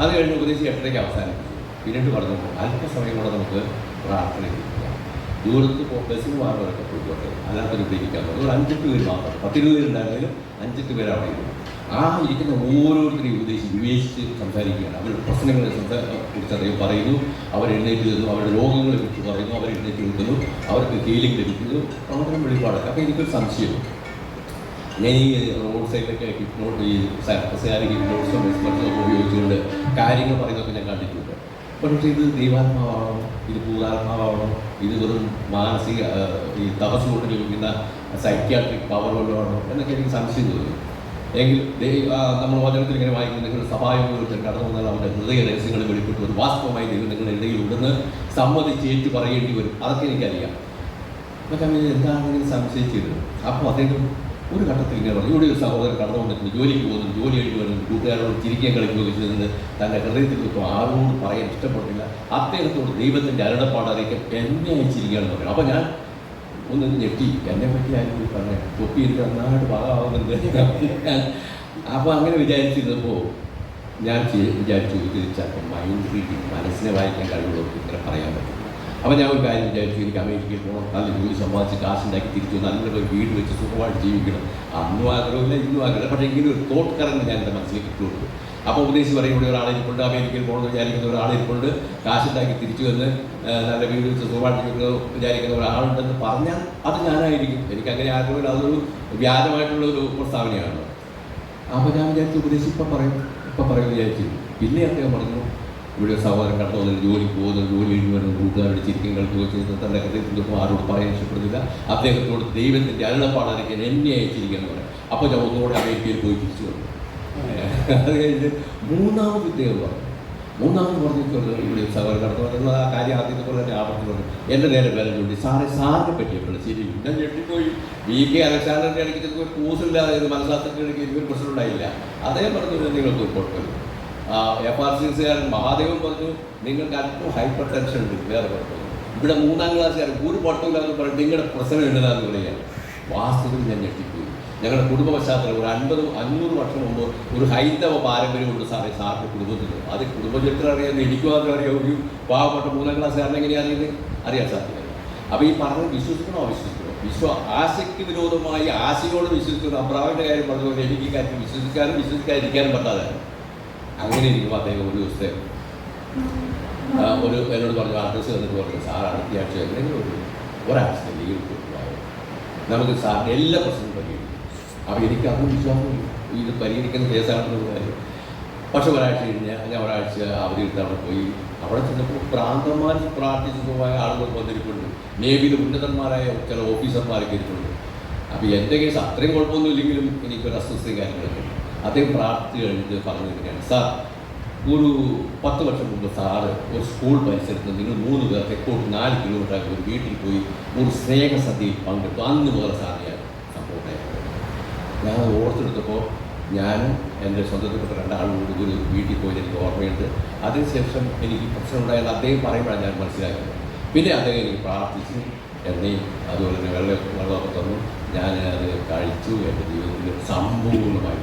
അത് കഴിഞ്ഞ് ഉപദേശിച്ച് എട്ടരയ്ക്ക് അവസാനം പിന്നീട് പറഞ്ഞു അല്പസമയം കൂടെ നമുക്ക് പ്രാർത്ഥന ദൂരത്ത് ബസ്സിൽ മാറുന്നവരൊക്കെ പോയിക്കോട്ടെ. അല്ലാത്തൊരു ഉപയോഗിക്കാൻ പറഞ്ഞു ഒരു അഞ്ചെട്ട് പേര് മാത്രം. പത്തിരുപത് പേരുണ്ടായിരുന്നെങ്കിലും അഞ്ചെട്ട് പേര് അവിടെ ഇരുന്നു ആ ഇരിക്കുന്ന ഓരോരുത്തരെയും ഉപദേശി വിവേചിച്ച് സംസാരിക്കുകയാണ്. അവരുടെ പ്രശ്നങ്ങളെ സംസാ കുറിച്ച് അദ്ദേഹം പറയുന്നു. അവർ എഴുന്നേറ്റ് നിന്നു. അവരുടെ രോഗങ്ങളെ കുറിച്ച് പറയുന്നു. അവർ എഴുന്നേറ്റ് കൊടുക്കുന്നു അവർക്ക് ഹീലിംഗ് ലഭിക്കുന്നു. വളരെ വെളിപ്പാടൊക്കെ അപ്പോൾ എനിക്കൊരു സംശയം. ഞാൻ ഈ റോഡ് സൈഡിലൊക്കെ ഹിപ്നോട്ട് ഈ സർക്കസുകാർ ഹിപ്നോട്ട്സും എക്സ്പെർട്ടും ഒക്കെ ഉപയോഗിച്ചുകൊണ്ട് കാര്യങ്ങൾ പറയുന്നതൊക്കെ ഞാൻ കണ്ടിട്ടുണ്ട്. പക്ഷേ ഇത് ദൈവാത്മാവാണോ ഇത് ഭൂതാത്മാവാണോ ഇത് വെറും മാനസിക ഈ തപസ് കൊണ്ട് ലഭിക്കുന്ന സൈക്യാട്രിക് പവർ കൊണ്ടാണോ എന്നൊക്കെ എനിക്ക് സംശയം തോന്നി എങ്കിൽ നമ്മൾ വചനത്തിൽ ഇങ്ങനെ വായിക്കുന്നത് നിങ്ങൾ സഭായോഗത്തിൽ കടന്നു വന്നാൽ അവരുടെ ഹൃദയ രഹസ്യങ്ങൾ വെളിപ്പെട്ടു ഒരു വാസ്തവമായി ദൈവം നിങ്ങളുടെ ഇടയിൽ ഉണ്ടെന്ന് സമ്മതിച്ച് ഏറ്റു പറയേണ്ടി വരും. അതൊക്കെ എനിക്കറിയാം. അപ്പോൾ എന്താണെങ്കിലും എന്താണ് അപ്പോൾ അദ്ദേഹം ഒരു ഘട്ടത്തിൽ ഇങ്ങനെ പറഞ്ഞു. ഇവിടെ ഒരു സഹോദരൻ കടന്നു വന്നിട്ടുണ്ട് ജോലിക്ക് പോകുന്നു. ജോലി കഴിഞ്ഞ് വരുന്നു. കൂട്ടുകാരോട് ചിരിക്കാൻ കളിക്കുകയൊക്കെ ചെയ്തെന്ന് തന്റെ ഹൃദയത്തിൽ നിൽക്കും ആരോട് പറയാൻ ഇഷ്ടപ്പെട്ടില്ല. അദ്ദേഹത്തോട് ദൈവത്തിന്റെ അരുടപ്പാട് അറിയിക്കാൻ എന്നെ അയച്ചിരിക്കുകയാണെന്ന് പറയുന്നത് അപ്പോൾ ഞാൻ ഒന്ന് ഞെട്ടി. എന്നെ പറ്റി ആരും പറഞ്ഞു? തൊപ്പി എനിക്ക് നന്നായിട്ട് ഭാഗമാകുന്നുണ്ട് അപ്പോൾ അങ്ങനെ വിചാരിച്ചിരുന്നപ്പോൾ ഞാൻ വിചാരിച്ചു ഇത് മൈൻഡ് റീഡിങ് മനസ്സിനെ വായിക്കാൻ കഴിവുള്ളവർക്ക് ഇത്ര പറയാൻ പറ്റും അപ്പോൾ ഞാൻ ഒരു കാര്യം വിചാരിച്ചു എനിക്ക് അമേരിക്കയിൽ പോകണം നല്ല ജോലി സമ്പാദിച്ച് കാശുണ്ടാക്കി തിരിച്ചു നല്ലൊരു വീട് വെച്ച് സുഖമായിട്ട് ജീവിക്കണം. അന്നും ആഗ്രഹമില്ല ഇന്നും ആഗ്രഹം പക്ഷേ ഇങ്ങനെ ഒരു തോട്ട് കറണ്ട് ഞാൻ എന്റെ മനസ്സിലേക്ക് ഇട്ടുകൊടുത്തു അപ്പോൾ ഉപദേശി പറയും ഇവിടെ ഒരാളിരിപ്പുണ്ട് അമേരിക്കയിൽ പോകണമെന്ന് വിചാരിക്കുന്ന ഒരാളിരിപ്പുണ്ട് കാശുണ്ടാക്കി തിരിച്ചു വന്ന് നല്ല വീട് വെച്ച് സുഖമായിട്ട് ജീവിക്കുന്നത് വിചാരിക്കുന്ന ഒരാളുണ്ടെന്ന് പറഞ്ഞാൽ അത് ഞാനായിരിക്കും. എനിക്ക് അങ്ങനെ ആഗ്രഹമില്ല. അതൊരു വ്യാജമായിട്ടുള്ള ഒരു പ്രസ്താവനയാണ്. അപ്പോൾ ഞാൻ വിചാരിച്ചു ഉപദേശിച്ച് ഇപ്പം പറയും ഇപ്പം പറയും വിചാരിച്ചു. പിന്നെ അദ്ദേഹം പറഞ്ഞു ഇവിടെ സഹോദരൻ കടന്നു വന്നിട്ട് ജോലിക്ക് പോകുന്നു ജോലി കഴിഞ്ഞ് വരുന്ന കൂട്ടുകാരുടെ ചിരിക്കും കളിക്കുകയോ ചെയ്ത് തന്റെ ഹൃദയത്തിൽ ആരോട് പറയാൻ ഇഷ്ടപ്പെടുന്നില്ല. അദ്ദേഹത്തോട് ദൈവത്തിന്റെ അരുളപ്പാടറിയിക്കാൻ എന്നെ അയച്ചിരിക്കുന്നു പറയാം. അപ്പോൾ ഞാൻ ഒന്നുകൂടെ അമേരിക്കയിൽ പോയി തിരിച്ചു വന്നു. അത് കഴിഞ്ഞ് മൂന്നാമത് ഇദ്ദേഹം പറഞ്ഞു. മൂന്നാമത് പറഞ്ഞിട്ടുണ്ട് ഇവിടെ സഹോദരൻ കടന്നു ആ കാര്യം ആദ്യത്തെ പോലെ തന്നെ ആവർത്തി പറഞ്ഞു. എന്റെ നേരെ വില ചൂണ്ടി. സാറെ സാറിനെ പറ്റിയപ്പോൾ ശരി ഞാൻ ഞെട്ടിപ്പോയി. വി കെ അലക്സാണ്ടറിന്റെ ഇടയ്ക്ക് ചിലപ്പോൾ കൂസില്ലാതെ എനിക്ക് എനിക്കൊരു പ്രശ്നം ഉണ്ടായില്ല അദ്ദേഹം പറഞ്ഞു നിങ്ങൾക്ക് കുഴപ്പമില്ല എഫ് ആർ സി എസ്സുകാരൻ മഹാദേവൻ പറഞ്ഞു നിങ്ങൾക്ക് അല്പം ഹൈപ്പർ ടെൻഷൻ ഉണ്ട് വേറെ കുഴപ്പമില്ല. ഇവിടെ മൂന്നാം ക്ലാസ്സുകാരൻ ഒരു പൊട്ടമില്ലാന്ന് പറഞ്ഞിട്ട് നിങ്ങളുടെ പ്രശ്നം എന്നതാന്ന് പറയുക വാസ്തവത്തിൽ ഞാൻ ഞെട്ടിപ്പോയി. ഞങ്ങളുടെ കുടുംബ പശ്ചാത്തലം ഒരു അൻപത് അഞ്ഞൂറ് വർഷം മുമ്പ് ഒരു ഹൈന്ദവ പാരമ്പര്യമുണ്ട് സാറേ സാറിന്റെ കുടുംബത്തിൽ അത് കുടുംബചരിത്രം അറിയാൻ എനിക്ക് മാത്രം അറിയാം. ഒരു പാവപ്പെട്ട മൂന്നാം ക്ലാസ്സുകാരൻ എങ്ങനെയാ അറിയുന്നത് അറിയാൻ സാധ്യത അപ്പോൾ ഈ പറഞ്ഞത് വിശ്വസിക്കണോ? അവിശ്വസിക്കണോ വിശ്വ ആശയ്ക്ക് വിരോധമായി ആശയോട് വിശ്വസിക്കുന്ന അബ്രാഹിന്റെ കാര്യം പറഞ്ഞതുപോലെ എനിക്ക് കാര്യത്തിൽ വിശ്വസിക്കാനും വിശ്വസിക്കാതിരിക്കാനും പറ്റാതെ അങ്ങനെ ഇരിക്കുമ്പോൾ അദ്ദേഹം ഒരു ദിവസത്തെ ഒരു എന്നോട് പറഞ്ഞു അഡ്രസ്സ് തന്നിട്ട് പറഞ്ഞു സാർ അടുത്ത ആഴ്ച എന്തെങ്കിലും ഒരു ഒരാഴ്ച ലീവ് കൊടുക്കുവായോ നമുക്ക് സാർ എല്ലാ പ്രശ്നവും പരിഹരിക്കും. അപ്പോൾ എനിക്ക് അന്ന് വിശ്വാസമില്ല ഇത് പരിഹരിക്കുന്ന കേസാണെന്നുള്ള കാര്യം പക്ഷെ ഒരാഴ്ച കഴിഞ്ഞാൽ ഞാൻ ഒരാഴ്ച അവധി എടുത്ത് അവിടെ പോയി. അവിടെ ചെന്നപ്പോൾ പ്രാന്തന്മാർ പ്രാർത്ഥിച്ചു പോയ ആളുകൾ വന്നിരിപ്പുണ്ട്. നേവിയിൽ ഉന്നതന്മാരായ ചില ഓഫീസർമാരൊക്കെ ഇരിപ്പുണ്ട്. അപ്പോൾ എന്റെ കേസ് അത്രയും കുഴപ്പമൊന്നുമില്ലെങ്കിലും എനിക്കൊരു അസ്വസ്ഥയും കാര്യങ്ങളൊക്കെ. അദ്ദേഹം പ്രാർത്ഥിച്ച് കഴിഞ്ഞിട്ട് പറഞ്ഞിരിക്കുകയാണ് സാർ ഒരു പത്ത് വർഷം മുമ്പ് സാറ് ഒരു സ്കൂൾ പരിസരത്ത് നിങ്ങൾ മൂന്ന് പേർ തെക്കോട്ട് നാല് കിലോമീറ്റർ ഒരു വീട്ടിൽ പോയി ഒരു സ്നേഹസദ്യയിൽ പങ്കെടുത്തു. അന്ന് മുതൽ സാറിന് ഞാൻ സംഭവം ഞാൻ ഓർത്തെടുത്തപ്പോൾ ഞാനും എന്റെ സ്വന്തത്തിൽപ്പെട്ട രണ്ടാളും കൂടി ഒരു വീട്ടിൽ പോയി എനിക്ക് ഓർമ്മയുണ്ട്. അതിനുശേഷം എനിക്ക് പ്രശ്നമുണ്ടായത് അദ്ദേഹം പറയുമ്പോഴാണ് ഞാൻ മനസ്സിലാക്കുന്നത് പിന്നെ അദ്ദേഹം എനിക്ക് പ്രാർത്ഥിച്ചു എന്നെയും അതുപോലെ തന്നെ വെള്ളം വെള്ളമൊക്കെ തന്നു. ഞാൻ അത് കഴിച്ചു. എന്റെ ജീവിതത്തിൽ സമ്പൂർണമായി.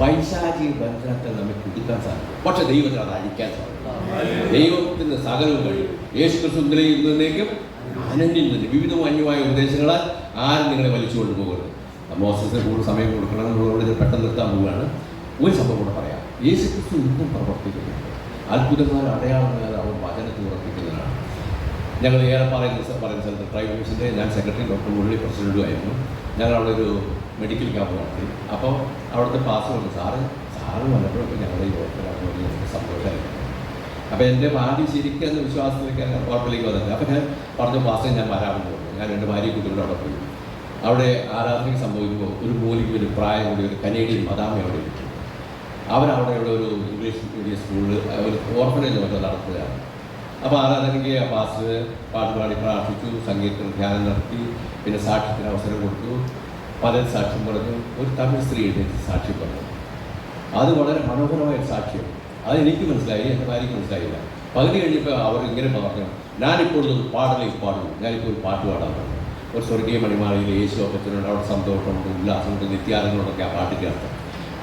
പൈശാചിക ബന്ധനത്തെ നമ്മെ കുടുക്കാൻ സാധിക്കും. പക്ഷെ ദൈവത്തിന് അത് അഴിക്കാൻ സാധിക്കും. ദൈവത്തിന് സകലവും കഴിയും. യേശു ക്രിസ്തു ഇന്നലെയും ഇന്നേക്കും അനന്യം തന്നെ വിവിധ അന്യമായ ഉപദേശങ്ങളാൽ ആരും നിങ്ങളെ വലിച്ചു കൊണ്ടുപോകരുത് മോസസിന് കൂടുതൽ സമയം കൊടുക്കണം നമ്മളോട് പെട്ടെന്ന് നിർത്താൻ പോവുകയാണ്. ഒരു സംഭവം കൂടെ പറയാം. യേശു ക്രിസ്തു ഇന്നും പ്രവർത്തിക്കുന്നുണ്ട് അത്ഭുതങ്ങൾ അടയാളങ്ങൾ അവൻ വചനത്തിൽ ഉറപ്പിക്കുന്നതാണ് ഞങ്ങൾ ഏറെ പറയുന്ന പറയുന്ന സ്ഥലത്ത് ട്രൈബൽ മിഷന്റെ ഞാൻ സെക്രട്ടറി ഡോക്ടർ മുരളി പ്രസിഡന്റുമായിരുന്നു ഞങ്ങൾ അവിടെ ഒരു മെഡിക്കൽ ക്യാമ്പ് നടത്തി. അപ്പോൾ അവിടുത്തെ പാസ് വന്നു. സാറ് സാറ് വന്നപ്പോഴൊക്കെ ഞങ്ങളുടെ ഈ വലിയ സന്തോഷമായിരുന്നു അപ്പോൾ എന്റെ ഭാര്യ ശരിക്കും എന്ന് വിശ്വാസത്തിലേക്ക് ഉറപ്പിലേക്ക് വന്നത് അപ്പോൾ ഞാൻ പറഞ്ഞു പാസ് ഞാൻ വരാമെന്ന് പറഞ്ഞു. ഞാൻ എന്റെ ഭാര്യ കുട്ടികളുടെ അവിടെ പോയി. അവിടെ ആരാധനയ്ക്ക് സംഭവിക്കുമ്പോൾ ഒരു മൂലിക്ക് ഒരു പ്രായം കൂടി ഒരു കനേഡിയൻ മദാമ അവിടെ ഇരിക്കും. അവരവിടെയുള്ള ഒരു ഇംഗ്ലീഷ് മീഡിയം സ്കൂളിൽ ഒരു ഓർഫനേജ് മറ്റോ നടത്തുകയാണ്. അപ്പോൾ ആരാധനയ്ക്ക് ആ പാസ് പാട്ട് പാടി പ്രാർത്ഥിച്ചു സംഗീതത്തിന് ധ്യാനം നടത്തി പിന്നെ സാക്ഷ്യത്തിന് അവസരം കൊടുത്തു. പലരും സാക്ഷ്യം പറഞ്ഞു ഒരു തമിഴ് സ്ത്രീ എഴുന്നേറ്റ് സാക്ഷ്യം പറഞ്ഞു. അത് വളരെ മനോഹരമായ സാക്ഷ്യം. അത് എനിക്ക് മനസ്സിലായി എന്റെ ഭാര്യയ്ക്ക് മനസ്സിലായില്ല. പകുതി കഴിഞ്ഞപ്പോൾ അവർ ഇങ്ങനെ പറഞ്ഞു ഞാനിപ്പോൾ ഒരു പാടലേക്ക് പാടുന്നു ഞാനിപ്പോൾ ഒരു പാട്ട് പാടാൻ പറഞ്ഞു ഒരു സ്വർഗീയ മണിമാലയിൽ യേശു അപ്പച്ചനുണ്ട് അവിടെ സന്തോഷമുണ്ട് ഉല്ലാസമുണ്ട് നിത്യാനന്ദമുണ്ടൊക്കെ ആ പാട്ടിന്റെ അർത്ഥം.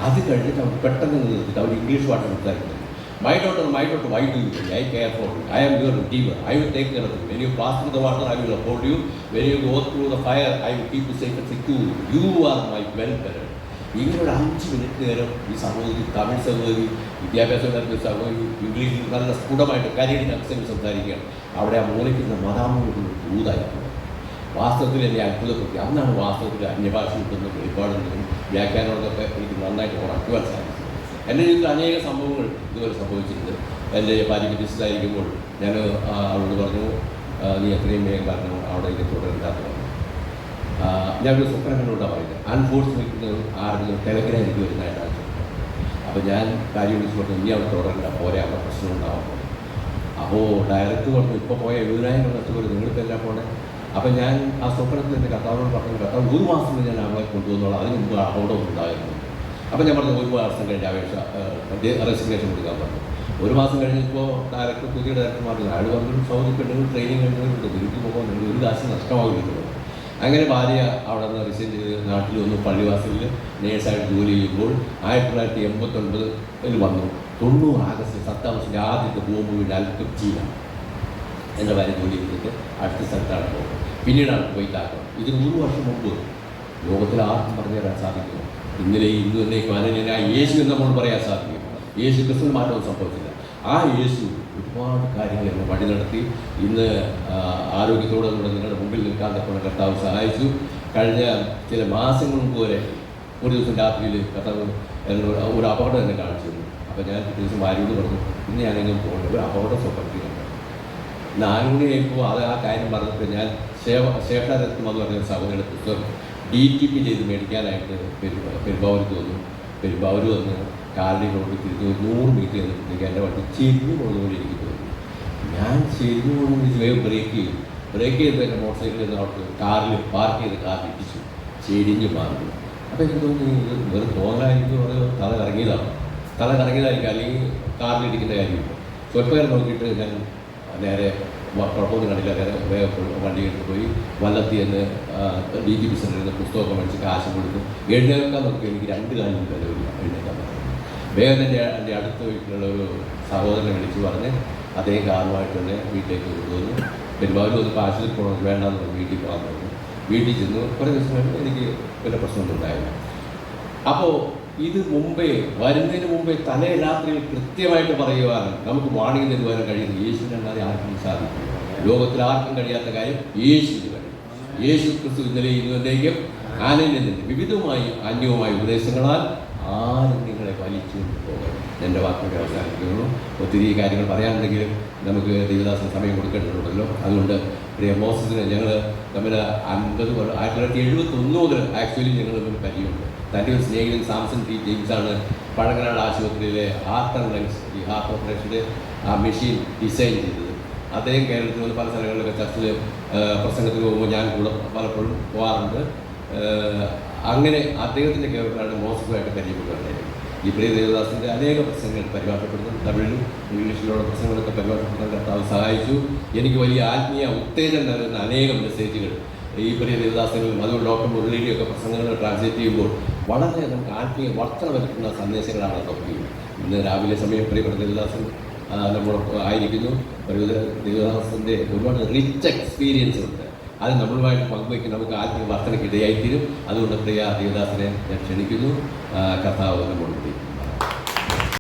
അത് കഴിഞ്ഞിട്ട് അവർ പെട്ടെന്ന് നിർത്തിയിട്ട് അവർ ഇംഗ്ലീഷ് പാട്ട് സംസാരിക്കുന്നത് my daughter my daughter why do you I care for you I am your dear I will take care of you when you pass through the water I will support you when you go through the fire I will keep you safe and secure you are my welfare ഇങ്ങനെ ഒരു അഞ്ച് minute നേരം ഈ സഹോദരി തമിഴ് സഹോദരി വിദ്യാഭ്യാസം നൽകിയ സഹോദരി ഇംഗ്ലീഷിൽ നല്ല സ്ഫുടമായിട്ട് കരിയറിന് അക്സെന്റ് സംസാരിക്കുകയാണ്. അവിടെ ആ മൂലയ്ക്കുന്ന മതാമൂലത്തിൽ ദൂതായിരുന്നു വാസ്തവത്തിൽ എന്നെ അത്ഭുതപ്പെടുത്തി. അന്നാണ് വാസ്തവത്തിൽ അന്യഭാഷ കിട്ടുന്ന വെളിപ്പാടുന്നതും വ്യാഖ്യാനങ്ങളൊക്കെ എനിക്ക് നന്നായിട്ട് ഉറക്കുവാൻ സാധിച്ചത്. എന്റെ ജീവിതത്തിൽ അനേക സംഭവങ്ങൾ ഇതുവരെ സംഭവിച്ചിട്ടുണ്ട്. എന്റെ ഭാര്യയ്ക്ക് ഡിസ്റ്റായിരിക്കുമ്പോൾ ഞാൻ അവളോട് പറഞ്ഞു നീ എത്രയും വേഗം കാരണം അവിടെ ഇത് തുടരണ്ടാത്ത പറഞ്ഞു ആ, ഞാനൊരു സ്വപ്നം കണ്ടുകൊണ്ടാണ് പറയുന്നത്. അൺഫോഴ്ച്യുനേറ്റ് ആരെങ്കിലും ടെലഗ്രാം എനിക്ക് വരുന്നതായിട്ടാണ് അപ്പോൾ ഞാൻ കാര്യം വിളിച്ച് പറഞ്ഞു ഇനി അവിടെ തുടരണ്ട പോരെ അവിടെ പ്രശ്നം ഉണ്ടാവും. അപ്പോൾ ഡയറക്റ്റ് പറഞ്ഞു ഇപ്പോൾ പോയ എഴുപതിനായിരം നഷ്ടപ്പെടും നിങ്ങളിപ്പോൾ എല്ലാം പോണേ? അപ്പോൾ ഞാൻ ആ സ്വപ്നത്തിൽ എന്റെ കർത്താവിനോട് പറഞ്ഞു കർത്താവ് ഒരു മാസം ഞാൻ അവളെ കൊണ്ടുവന്നോളാം. അതിന് മുമ്പ് അപകടം ഉണ്ടായിരുന്നു അപ്പോൾ ഞാൻ പറഞ്ഞു ഒരു മാസം കഴിഞ്ഞ് അപേക്ഷ റെസിഗ്നേഷൻ കൊടുക്കാൻ പറഞ്ഞു. ഒരു മാസം കഴിഞ്ഞപ്പോൾ ഡയറക്ടർ പുതിയ ഡയറക്ടർമാർ അയാൾ പറഞ്ഞു സൗദി പെണ്ണുങ്ങൾ ട്രെയിനിങ് കഴിഞ്ഞവരുണ്ട് തിരിച്ചു പോകാൻ നിങ്ങൾ ഒരു കാശ് നഷ്ടമാകുന്നു അങ്ങനെ ഭാര്യ അവിടെ നിന്ന് റിസൈൻ ചെയ്ത് നാട്ടിൽ വന്നു. പള്ളിവാസലിൽ നേഴ്സായിട്ട് ജോലി ചെയ്യുമ്പോൾ ആയിരത്തി തൊള്ളായിരത്തി എൺപത്തൊൻപതിൽ വന്നു. തൊണ്ണൂറ് ആഗസ്റ്റ് സത്താം വർഷത്തിന്റെ ആദ്യത്തെ ബോംബ് വീട് കൊച്ചിയിലാണ് എന്റെ ഭാര്യ ജോലി ചെയ്തിട്ട് അടുത്ത സ്ഥലത്താണ് പോകുന്നത്. പിന്നീടാണ് പോയി താക്കം ഇതിന് നൂറ് വർഷം മുമ്പ് ലോകത്തിൽ ആർക്കും പറഞ്ഞു തരാൻ സാധിക്കുമോ? ഇന്നലെ ഇന്നും എന്നേക്കും അനന്യനായ യേശു എന്ന് നമ്മൾ പറയാൻ സാധിക്കും. യേശു ക്രിസ്തു മാറ്റവും സംഭവിച്ചില്ല. ആ യേശു ഒരുപാട് കാര്യങ്ങൾ എന്നെ വഴി നടത്തി. ഇന്ന് ആരോഗ്യത്തോടെ കൂടെ നിങ്ങളുടെ മുമ്പിൽ നിൽക്കാൻ തക്കവണ്ണം കർത്താവ് സഹായിച്ചു. കഴിഞ്ഞ ചില മാസങ്ങൾ മുമ്പ് വരെ ഒരു ദിവസം രാത്രിയിൽ കർത്താവ് എന്നോട് ഒരു അപകടം എന്നെ കാണിച്ചു തന്നു. അപ്പോൾ ഞാൻ പിറ്റേ ദിവസം ഭാര്യയോട് പറഞ്ഞു ഇന്ന് ഞാനെങ്കിലും പോകേണ്ട ഒരു അപകടം ഇന്ന് നാല് മണിയായപ്പോൾ അത് ആ കാര്യം പറഞ്ഞപ്പോൾ ഞാൻ ശേഷ ശേഷാരത്വം എന്ന് പറഞ്ഞ സഹോദരിയുടെ പുസ്തകം ഡി ടി പി ചെയ്ത് മേടിക്കാനായിട്ട് പെരുമ്പാവൂർ വന്നു പെരുമ്പാവൂർ വന്ന് കാറിന്റെ റോഡിൽ തിരിഞ്ഞ് ഒരു നൂറ് മീറ്റർ ചെന്നപ്പോഴത്തേക്ക് എന്റെ വണ്ടി ചെരിഞ്ഞു പോകുന്നതുപോലെ എനിക്ക് തോന്നി. ഞാൻ ചെരിഞ്ഞു പോകുന്ന വേഗം ബ്രേക്ക് ചെയ്തു. ബ്രേക്ക് ചെയ്ത് എന്റെ മോട്ടോർ സൈക്കിളിൽ നിന്ന് അവിടെ കാറിൽ പാർക്ക് ചെയ്ത് കാർ ഇടിച്ചു. ചെരിഞ്ഞ് മാറി. അപ്പോൾ എനിക്ക് തോന്നി വെറും തോന്നലായിരിക്കും അത് തല കറങ്ങിയതാണ്. തല കറങ്ങിയതായിരിക്കും. അല്ലെങ്കിൽ കാറിൽ ഇടിക്കേണ്ട കാര്യമില്ല. സ്വല്പം നോക്കിയിട്ട് ഞാൻ നേരെ കുഴപ്പമൊന്നും കണ്ടില്ല അദ്ദേഹം വേഗം വണ്ടി എടുത്ത് പോയി. വല്ലത്തി എന്ന് ഡി ജി പി സെന്ററിൽ നിന്ന് പുസ്തകമൊക്കെ മേടിച്ച് കാശ് കൊടുത്തു എഴുന്നേൽക്കാൻ നോക്കി എനിക്ക് രണ്ട് കാര്യം വിലവില്ല എഴുന്നേൽക്കാൻ പറ്റും വേഗം തന്നെ എന്റെ അടുത്ത വീട്ടിലുള്ള ഒരു സഹോദരനെ വിളിച്ച് പറഞ്ഞ് അദ്ദേഹം കാറുമായിട്ട് തന്നെ വീട്ടിലേക്ക് കൊണ്ടുവന്നു. പെരുമാറും ഒന്ന് കാശിൽ പോകണം വേണ്ടാന്ന് പറഞ്ഞു വീട്ടിൽ പോകാൻ പറഞ്ഞു. വീട്ടിൽ ചെന്നു കുറേ ദിവസം എനിക്ക് പിന്നെ പ്രശ്നമൊന്നും ഉണ്ടായില്ല. അപ്പോൾ ഇത് മുമ്പേ വരുന്നതിന് മുമ്പേ തലേ രാത്രിയിൽ കൃത്യമായിട്ട് പറയുവാൻ നമുക്ക് വാണിംഗ് തരുവാനും കഴിയുന്നു യേശുവിനല്ലാതെ ആർക്കും സാധിക്കും ലോകത്തിൽ ആർക്കും കഴിയാത്ത കാര്യം യേശുവിന് കഴിയും യേശു ക്രിസ്തു ഇന്നലെ ഇന്നുവരേക്കും ആനന്ദിന്റെ വിവിധമായി അന്യവുമായ ഉപദേശങ്ങളാൽ ആരും നിങ്ങളെ വലിച്ചു പോകരുത്. എന്റെ വാക്കുകൾ അവസാനിക്കുന്നു ഒത്തിരി കാര്യങ്ങൾ പറയാനുണ്ടെങ്കിലും നമുക്ക് ദൈവദാസന് സമയം കൊടുക്കേണ്ടതുണ്ടല്ലോ. അതുകൊണ്ട് പ്രിയ മോസസിന് ഞങ്ങൾ തമ്മിൽ അൻപത് ആയിരത്തി തൊള്ളായിരത്തി എഴുപത്തൊന്ന് മുതൽ ആക്ച്വലി ഞങ്ങൾ തമ്മിൽ പരിചയമുണ്ട്. തന്റെ ഒരു സ്നേഹിതൻ സാംസൺ പി. ജെയിംസാണ് പഴങ്ങനാട് ആശുപത്രിയിലെ ഹാർട്ട് ആൻഡ് ലങ്സ് ഈ ഹാർട്ട് ഓപ്പറേഷന്റെ ആ മെഷീൻ ഡിസൈൻ ചെയ്തത്. അദ്ദേഹം കേരളത്തിൽ നിന്ന് പല സ്ഥലങ്ങളിലൊക്കെ ചർച്ചിൽ പ്രസംഗത്തിന് പോകുമ്പോൾ ഞാൻ കൂടെ പലപ്പോഴും പോകാറുണ്ട് അങ്ങനെ അദ്ദേഹത്തിന്റെ കേൾക്കാണ് മോശമായിട്ട് പരിചയപ്പെടുകയുണ്ടായത്. ഈ പ്രിയ ദേവദാസിന്റെ അനേക പ്രസംഗങ്ങൾ പരിഭാഷപ്പെടുന്നു. തമിഴിലും ഇംഗ്ലീഷിലുള്ള പ്രസംഗങ്ങളൊക്കെ പരിഭാഷപ്പെടുത്താൻ കർത്താവ് സഹായിച്ചു. എനിക്ക് വലിയ ആത്മീയ ഉത്തേജനം നൽകുന്ന അനേകം മെസ്സേജുകൾ ഈ പ്രിയ ദേവദാസനും അതുകൊണ്ട് ഡോക്ടർ മുരളിയുടെയൊക്കെ പ്രസംഗങ്ങൾ ട്രാൻസ്ലേറ്റ് ചെയ്യുമ്പോൾ വളരെ നമുക്ക് ആത്മീയ വർധന വരുത്തുന്ന സന്ദേശങ്ങളാണ് അതൊക്കെ ഇന്ന് രാവിലെ സമയം പ്രിയപ്പെട്ട ദേവദാസൻ നമ്മളൊപ്പം ആയിരിക്കുന്നു. ഒരു ദേവദാസന്റെ ഒരുപാട് റിച്ച് എക്സ്പീരിയൻസ് ഉണ്ട്. അത് നമ്മളുമായിട്ട് പങ്കുവയ്ക്കും നമുക്ക് ആത്മീയ വർധനയ്ക്ക് ഇടയായിത്തീരും. അതുകൊണ്ട് പ്രിയ ദേവദാസനെ ഞാൻ ക്ഷണിക്കുന്നു. കഥാവ് നമ്മളുണ്ട്